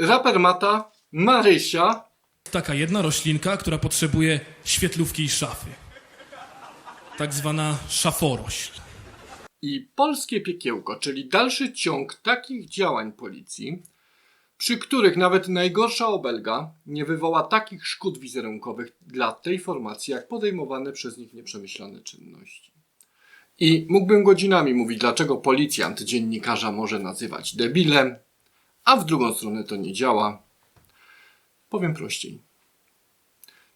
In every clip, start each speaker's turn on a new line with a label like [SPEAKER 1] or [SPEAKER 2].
[SPEAKER 1] Raper Mata, Marysia,
[SPEAKER 2] Taka jedna roślinka, która potrzebuje świetlówki i szafy. Tak zwana szaforośl.
[SPEAKER 1] i polskie piekiełko, czyli dalszy ciąg takich działań policji, przy których nawet najgorsza obelga nie wywoła takich szkód wizerunkowych dla tej formacji, jak podejmowane przez nich nieprzemyślane czynności. I mógłbym godzinami mówić, dlaczego policjant dziennikarza może nazywać debilem, a w drugą stronę to nie działa. Powiem prościej.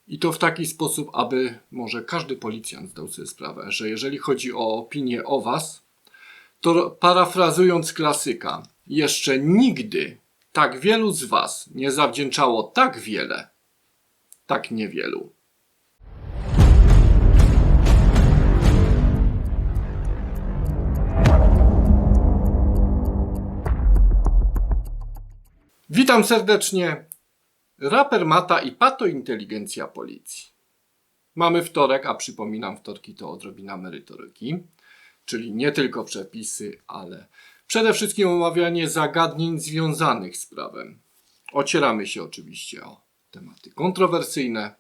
[SPEAKER 1] I to w taki sposób, aby może każdy policjant zdał sobie sprawę, że jeżeli chodzi o opinię o Was, to parafrazując klasyka, jeszcze nigdy tak wielu z Was nie zawdzięczało tak wiele, tak niewielu. Witam serdecznie. Raper Mata i patointeligencja policji. Mamy wtorek, a przypominam, wtorki to odrobina merytoryki, czyli nie tylko przepisy, ale przede wszystkim omawianie zagadnień związanych z prawem. Ocieramy się oczywiście o tematy kontrowersyjne,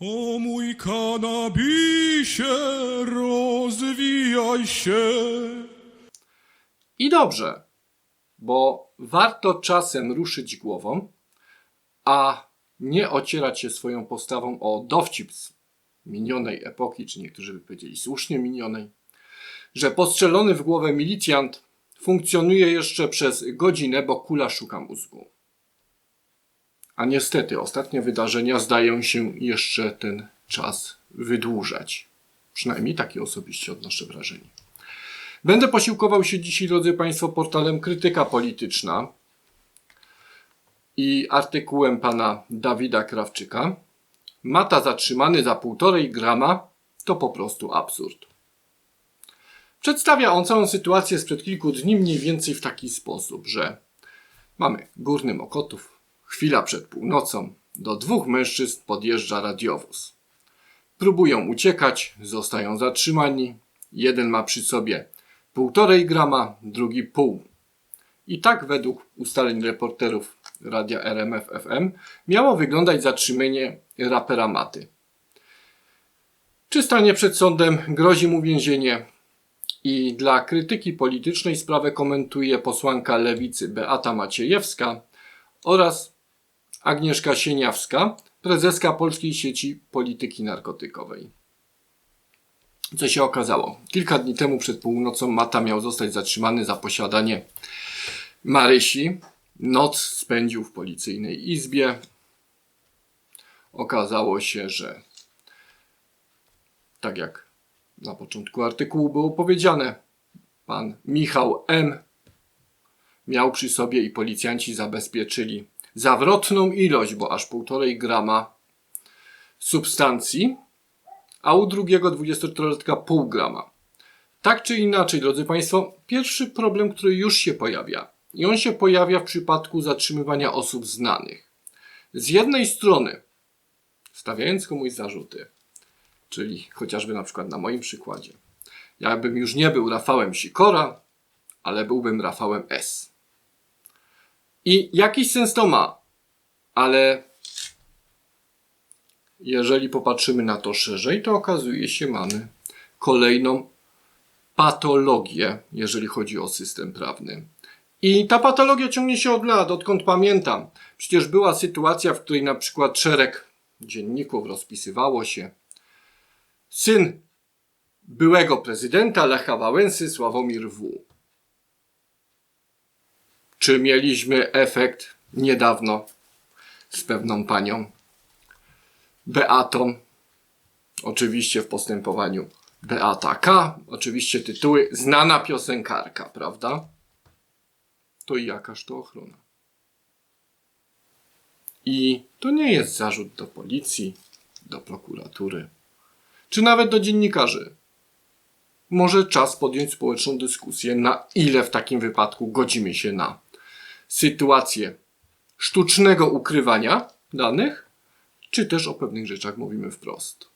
[SPEAKER 2] O mój kanabisie, rozwijaj się.
[SPEAKER 1] I dobrze, bo warto czasem ruszyć głową, a nie ocierać się swoją postawą o dowcip z minionej epoki, czy niektórzy by powiedzieli słusznie minionej, że postrzelony w głowę milicjant funkcjonuje jeszcze przez godzinę, bo kula szuka mózgu. A niestety ostatnie wydarzenia zdają się jeszcze ten czas wydłużać. Przynajmniej takie osobiście odnoszę wrażenie. Będę posiłkował się dzisiaj, drodzy Państwo, portalem Krytyka Polityczna i artykułem pana Dawida Krawczyka. Mata zatrzymany za półtorej grama to po prostu absurd. Przedstawia on całą sytuację sprzed kilku dni mniej więcej w taki sposób, że mamy górny Mokotów, chwila przed północą, do dwóch mężczyzn podjeżdża radiowóz. Próbują uciekać, zostają zatrzymani. Jeden ma przy sobie półtorej grama, drugi pół. I tak według ustaleń reporterów radia RMF FM miało wyglądać zatrzymanie rapera Maty. Czy stanie przed sądem, grozi mu więzienie i dla krytyki politycznej sprawę komentuje posłanka lewicy Beata Maciejewska oraz Agnieszka Sieniawska, prezeska Polskiej Sieci Polityki Narkotykowej. Co się okazało? Kilka dni temu przed północą Mata miał zostać zatrzymany za posiadanie Marysi. Noc spędził w policyjnej izbie. Okazało się, że tak jak na początku artykułu było powiedziane, pan Michał M. miał przy sobie i policjanci zabezpieczyli zawrotną ilość, bo aż półtorej grama substancji, a u drugiego 24-latka pół grama. Tak czy inaczej, drodzy Państwo, pierwszy problem, który już się pojawia, i on się pojawia w przypadku zatrzymywania osób znanych. Z jednej strony, stawiając komuś zarzuty, czyli chociażby na przykład na moim przykładzie, ja bym już nie był Rafałem Sikora, ale byłbym Rafałem S. I jakiś sens to ma, ale jeżeli popatrzymy na to szerzej, to okazuje się, mamy kolejną patologię, jeżeli chodzi o system prawny. I ta patologia ciągnie się od lat, odkąd pamiętam. Przecież była sytuacja, w której na przykład szereg dzienników rozpisywało się. Syn byłego prezydenta Lecha Wałęsy, Sławomir W. Czy mieliśmy efekt niedawno z pewną panią Beatą, oczywiście w postępowaniu Beata K, oczywiście tytuły znana piosenkarka, prawda? To i jakaż to ochrona. I to nie jest zarzut do policji, do prokuratury, czy nawet do dziennikarzy. Może czas podjąć społeczną dyskusję, na ile w takim wypadku godzimy się na sytuację sztucznego ukrywania danych, czy też o pewnych rzeczach mówimy wprost.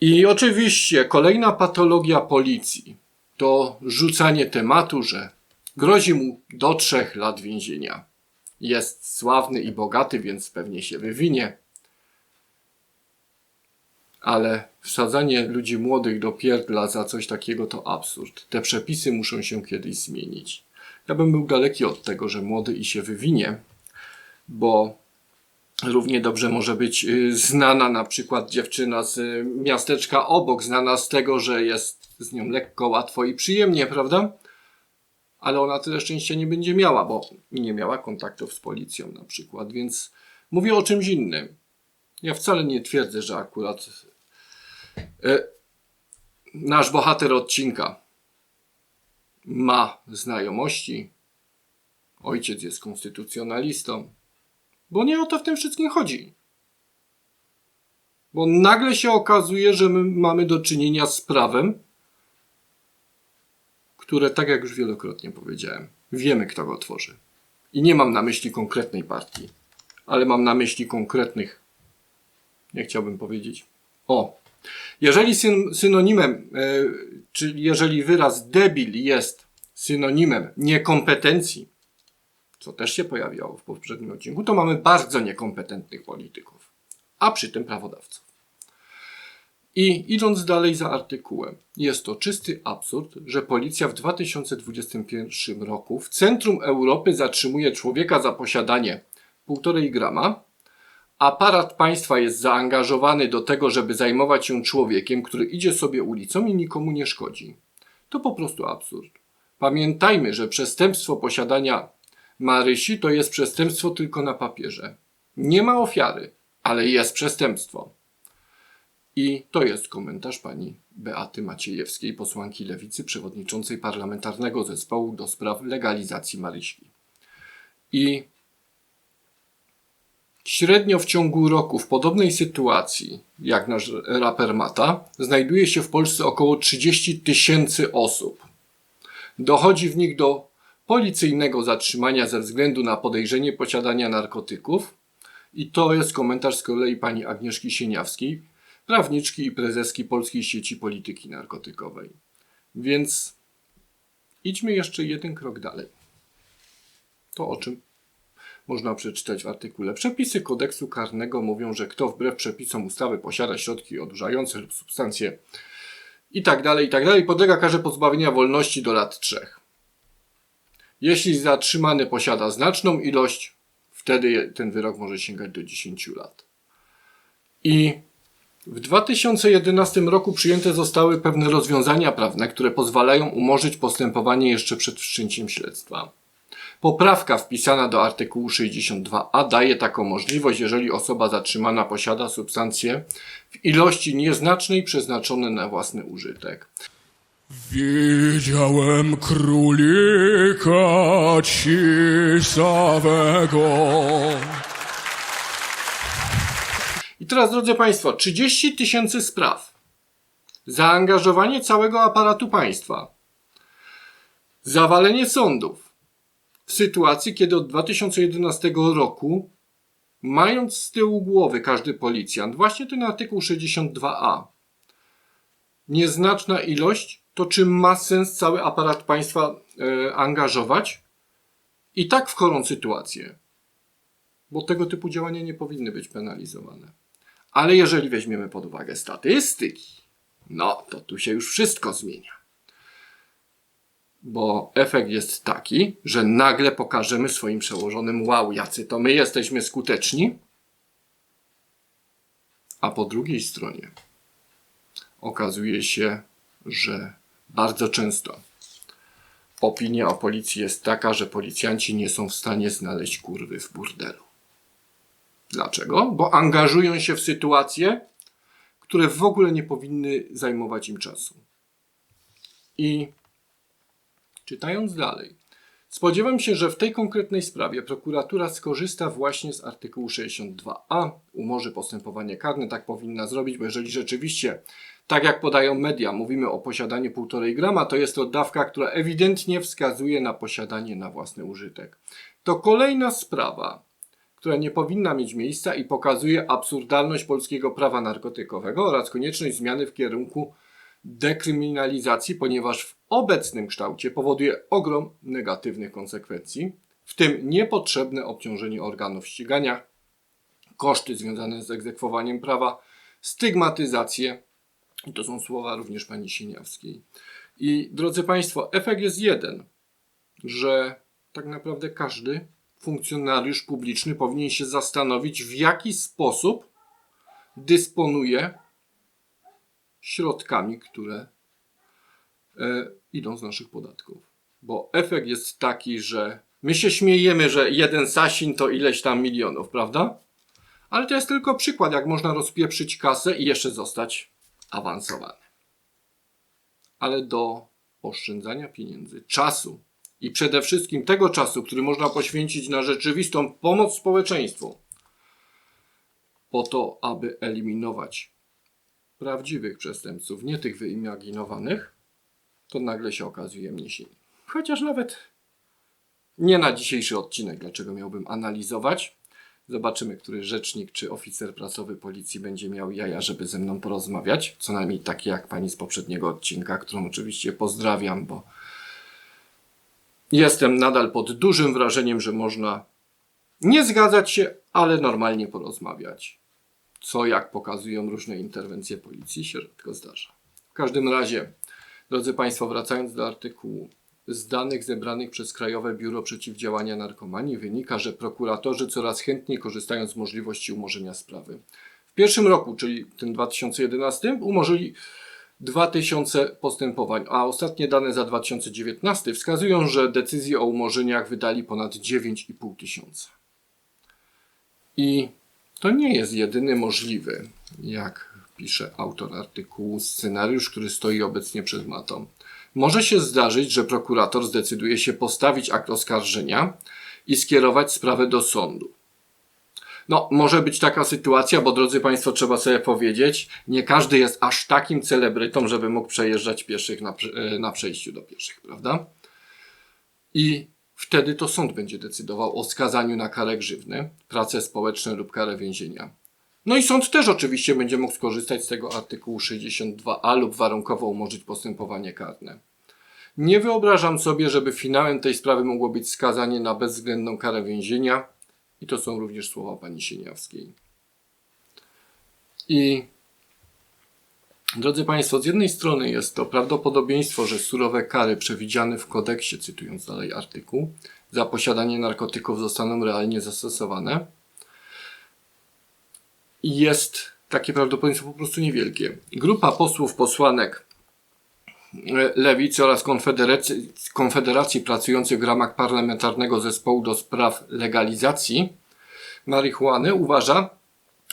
[SPEAKER 1] I oczywiście kolejna patologia policji to rzucanie tematu, że Grozi mu do trzech lat więzienia. Jest sławny i bogaty, więc pewnie się wywinie. Ale wsadzanie ludzi młodych do pierdla za coś takiego to absurd. Te przepisy muszą się kiedyś zmienić. Ja bym był daleki od tego, że młody i się wywinie, bo równie dobrze może być y, znana na przykład dziewczyna z y, miasteczka obok, znana z tego, że jest z nią lekko, łatwo i przyjemnie, prawda? Ale ona tyle szczęścia nie będzie miała, bo nie miała kontaktów z policją na przykład, więc mówię o czymś innym. Ja wcale nie twierdzę, że akurat y, nasz bohater odcinka ma znajomości, ojciec jest konstytucjonalistą, bo nie o to w tym wszystkim chodzi. Bo nagle się okazuje, że my mamy do czynienia z prawem, które, tak jak już wielokrotnie powiedziałem, wiemy, kto go tworzy. I nie mam na myśli konkretnej partii, ale mam na myśli konkretnych, nie chciałbym powiedzieć. O, jeżeli syn, synonimem, e, czyli jeżeli wyraz debil jest synonimem niekompetencji, co też się pojawiało w poprzednim odcinku, to mamy bardzo niekompetentnych polityków, a przy tym prawodawców. I idąc dalej za artykułem, jest to czysty absurd, że policja w 2021 roku w centrum Europy zatrzymuje człowieka za posiadanie 1,5 grama. Aparat państwa jest zaangażowany do tego, żeby zajmować się człowiekiem, który idzie sobie ulicą i nikomu nie szkodzi. To po prostu absurd. Pamiętajmy, że przestępstwo posiadania Marysi to jest przestępstwo tylko na papierze. Nie ma ofiary, ale jest przestępstwo. I to jest komentarz pani Beaty Maciejewskiej, posłanki Lewicy, przewodniczącej parlamentarnego zespołu do spraw legalizacji Maryśki. I średnio w ciągu roku w podobnej sytuacji, jak nasz raper Mata, znajduje się w Polsce około 30 tysięcy osób. Dochodzi w nich do policyjnego zatrzymania ze względu na podejrzenie posiadania narkotyków. I to jest komentarz z kolei pani Agnieszki Sieniawskiej, prawniczki i prezeski Polskiej Sieci Polityki Narkotykowej. Więc idźmy jeszcze jeden krok dalej. To o czym można przeczytać w artykule. Przepisy kodeksu karnego mówią, że kto wbrew przepisom ustawy posiada środki odurzające lub substancje i tak dalej, i tak podlega karze pozbawienia wolności do lat trzech. Jeśli zatrzymany posiada znaczną ilość, wtedy ten wyrok może sięgać do 10 lat. I w 2011 roku przyjęte zostały pewne rozwiązania prawne, które pozwalają umorzyć postępowanie jeszcze przed wszczęciem śledztwa. Poprawka wpisana do artykułu 62a daje taką możliwość, jeżeli osoba zatrzymana posiada substancje w ilości nieznacznej przeznaczone na własny użytek.
[SPEAKER 2] Widziałem królika cisawego.
[SPEAKER 1] I teraz, drodzy Państwo, 30 tysięcy spraw. Zaangażowanie całego aparatu państwa. Zawalenie sądów. W sytuacji, kiedy od 2011 roku, mając z tyłu głowy każdy policjant, właśnie ten artykuł 62a, nieznaczna ilość, to czy ma sens cały aparat państwa e, angażować? I tak w chorą sytuację. Bo tego typu działania nie powinny być penalizowane. Ale jeżeli weźmiemy pod uwagę statystyki, no to tu się już wszystko zmienia. Bo efekt jest taki, że nagle pokażemy swoim przełożonym, wow, jacy to my jesteśmy skuteczni. A po drugiej stronie okazuje się, że bardzo często opinia o policji jest taka, że policjanci nie są w stanie znaleźć kurwy w burdelu. Dlaczego? Bo angażują się w sytuacje, które w ogóle nie powinny zajmować im czasu. I czytając dalej, spodziewam się, że w tej konkretnej sprawie prokuratura skorzysta właśnie z artykułu 62a, umorzy postępowanie karne, tak powinna zrobić, bo jeżeli rzeczywiście, tak jak podają media, mówimy o posiadaniu 1,5 grama, to jest to dawka, która ewidentnie wskazuje na posiadanie na własny użytek. To kolejna sprawa, która nie powinna mieć miejsca i pokazuje absurdalność polskiego prawa narkotykowego oraz konieczność zmiany w kierunku dekryminalizacji, ponieważ w obecnym kształcie powoduje ogrom negatywnych konsekwencji, w tym niepotrzebne obciążenie organów ścigania, koszty związane z egzekwowaniem prawa, stygmatyzację. To są słowa również pani Sieniawskiej. I drodzy Państwo, efekt jest jeden, że tak naprawdę każdy funkcjonariusz publiczny powinien się zastanowić, w jaki sposób dysponuje środkami, które idą z naszych podatków. Bo efekt jest taki, że my się śmiejemy, że jeden Sasin to ileś tam milionów, prawda? Ale to jest tylko przykład, jak można rozpieprzyć kasę i jeszcze zostać awansowany. Ale do oszczędzania pieniędzy, czasu i przede wszystkim tego czasu, który można poświęcić na rzeczywistą pomoc społeczeństwu, po to, aby eliminować prawdziwych przestępców, nie tych wyimaginowanych, to nagle się okazuje mniejsi. Chociaż nawet nie na dzisiejszy odcinek, dlaczego miałbym analizować. Zobaczymy, który rzecznik czy oficer prasowy policji będzie miał jaja, żeby ze mną porozmawiać. Co najmniej taki jak pani z poprzedniego odcinka, którą oczywiście pozdrawiam, bo jestem nadal pod dużym wrażeniem, że można nie zgadzać się, ale normalnie porozmawiać. Co, jak pokazują różne interwencje policji, się rzadko zdarza. W każdym razie, drodzy Państwo, wracając do artykułu, z danych zebranych przez Krajowe Biuro Przeciwdziałania Narkomanii wynika, że prokuratorzy coraz chętniej korzystają z możliwości umorzenia sprawy. W pierwszym roku, czyli tym 2011, umorzyli 2000 postępowań, a ostatnie dane za 2019 wskazują, że decyzje o umorzeniach wydali ponad 9,5 tysiąca. I to nie jest jedyny możliwy, jak pisze autor artykułu, scenariusz, który stoi obecnie przed matą. Może się zdarzyć, że prokurator zdecyduje się postawić akt oskarżenia i skierować sprawę do sądu. No, może być taka sytuacja, bo drodzy Państwo, trzeba sobie powiedzieć, nie każdy jest aż takim celebrytą, żeby mógł przejeżdżać pieszych na, e, na przejściu do pieszych, prawda? I wtedy to sąd będzie decydował o skazaniu na karę grzywny, prace społeczne lub karę więzienia. No i sąd też oczywiście będzie mógł skorzystać z tego artykułu 62a lub warunkowo umorzyć postępowanie karne. Nie wyobrażam sobie, żeby finałem tej sprawy mogło być skazanie na bezwzględną karę więzienia i to są również słowa pani Sieniawskiej. I drodzy Państwo, z jednej strony jest to prawdopodobieństwo, że surowe kary przewidziane w kodeksie, cytując dalej artykuł, za posiadanie narkotyków zostaną realnie zastosowane. Jest takie prawdopodobieństwo po prostu niewielkie. Grupa posłów, posłanek e, Lewicy oraz Konfederacji pracujących w ramach parlamentarnego zespołu do spraw legalizacji marihuany uważa,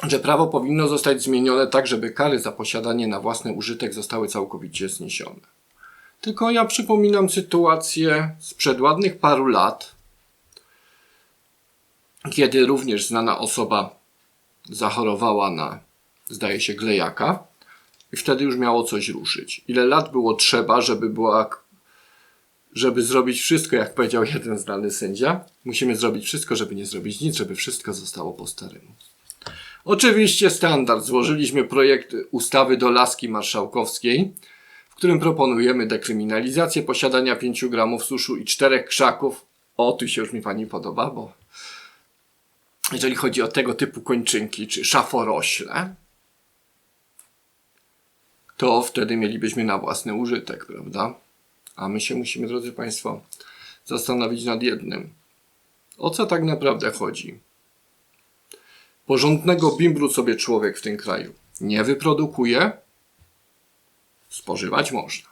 [SPEAKER 1] że prawo powinno zostać zmienione tak, żeby kary za posiadanie na własny użytek zostały całkowicie zniesione. Tylko ja przypominam sytuację sprzed ładnych paru lat, kiedy również znana osoba zachorowała na, zdaje się, glejaka i wtedy już miało coś ruszyć. Ile lat było trzeba, żeby była, żeby zrobić wszystko, jak powiedział jeden znany sędzia? Musimy zrobić wszystko, żeby nie zrobić nic, żeby wszystko zostało po staremu. Oczywiście standard. Złożyliśmy projekt ustawy do laski marszałkowskiej, w którym proponujemy dekryminalizację posiadania 5 gramów suszu i czterech krzaków. O, tu się już mi pani podoba, bo jeżeli chodzi o tego typu kończynki, czy szaforośle, to wtedy mielibyśmy na własny użytek, prawda? A my się musimy, drodzy Państwo, zastanowić nad jednym. O co tak naprawdę chodzi? Porządnego bimbru sobie człowiek w tym kraju nie wyprodukuje, spożywać można.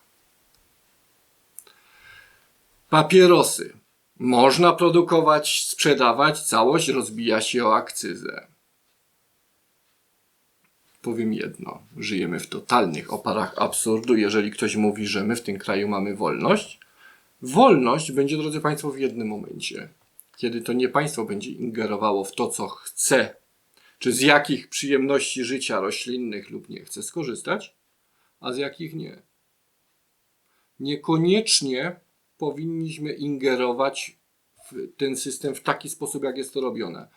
[SPEAKER 1] Papierosy można produkować, sprzedawać, całość rozbija się o akcyzę. Powiem jedno, żyjemy w totalnych oparach absurdu, jeżeli ktoś mówi, że my w tym kraju mamy wolność. Wolność będzie, drodzy Państwo, w jednym momencie, kiedy to nie państwo będzie ingerowało w to, co chce, czy z jakich przyjemności życia roślinnych lub nie chce skorzystać, a z jakich nie. Niekoniecznie powinniśmy ingerować w ten system w taki sposób, jak jest to robione.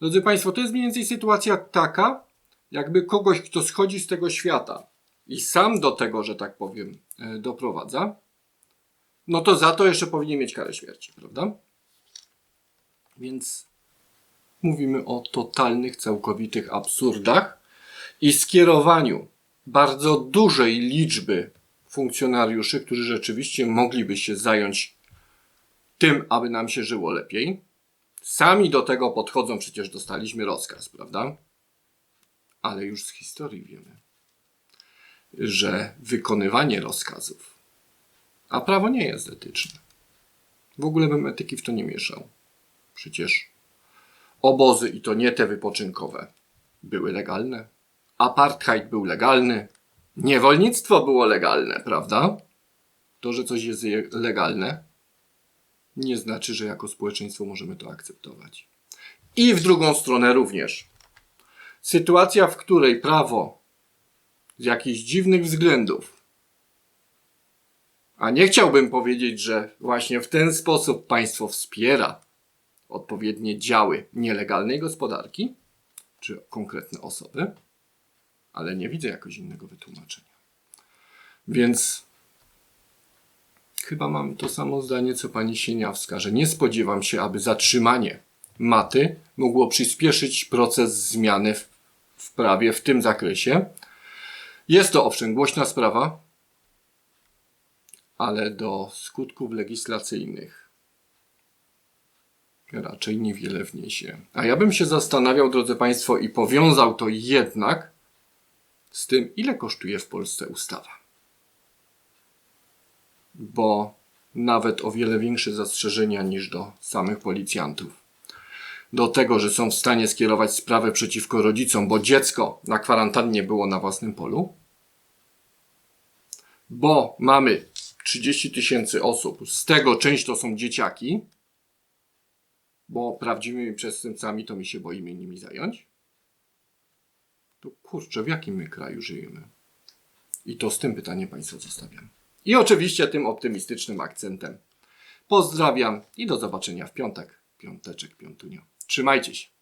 [SPEAKER 1] Drodzy Państwo, to jest mniej więcej sytuacja taka, jakby kogoś, kto schodzi z tego świata i sam do tego, że tak powiem, e, doprowadza, no to za to jeszcze powinien mieć karę śmierci, prawda? Więc mówimy o totalnych, całkowitych absurdach i skierowaniu bardzo dużej liczby funkcjonariuszy, którzy rzeczywiście mogliby się zająć tym, aby nam się żyło lepiej. Sami do tego podchodzą, przecież dostaliśmy rozkaz, prawda? Ale już z historii wiemy, że wykonywanie rozkazów, a prawo nie jest etyczne. W ogóle bym etyki w to nie mieszał. Przecież obozy, i to nie te wypoczynkowe, były legalne. Apartheid był legalny. Niewolnictwo było legalne, prawda? To, że coś jest je- legalne, nie znaczy, że jako społeczeństwo możemy to akceptować. I w drugą stronę również. Sytuacja, w której prawo z jakichś dziwnych względów, a nie chciałbym powiedzieć, że właśnie w ten sposób państwo wspiera odpowiednie działy nielegalnej gospodarki, czy konkretne osoby, ale nie widzę jakoś innego wytłumaczenia. Więc chyba mam to samo zdanie, co pani Sieniawska, że nie spodziewam się, aby zatrzymanie maty mogło przyspieszyć proces zmiany w, w prawie w tym zakresie. Jest to owszem głośna sprawa, ale do skutków legislacyjnych raczej niewiele wniesie. A ja bym się zastanawiał, drodzy Państwo, i powiązał to jednak z tym, ile kosztuje w Polsce ustawa. Bo nawet o wiele większe zastrzeżenia niż do samych policjantów. Do tego, że są w stanie skierować sprawę przeciwko rodzicom, bo dziecko na kwarantannie było na własnym polu. Bo mamy 30 tysięcy osób, z tego część to są dzieciaki, bo prawdziwymi przestępcami to my się boimy nimi zająć. To kurczę, w jakim my kraju żyjemy? I to z tym pytaniem Państwa zostawiam. I oczywiście tym optymistycznym akcentem. Pozdrawiam i do zobaczenia w piątek. Piąteczek, piątunio. Trzymajcie się.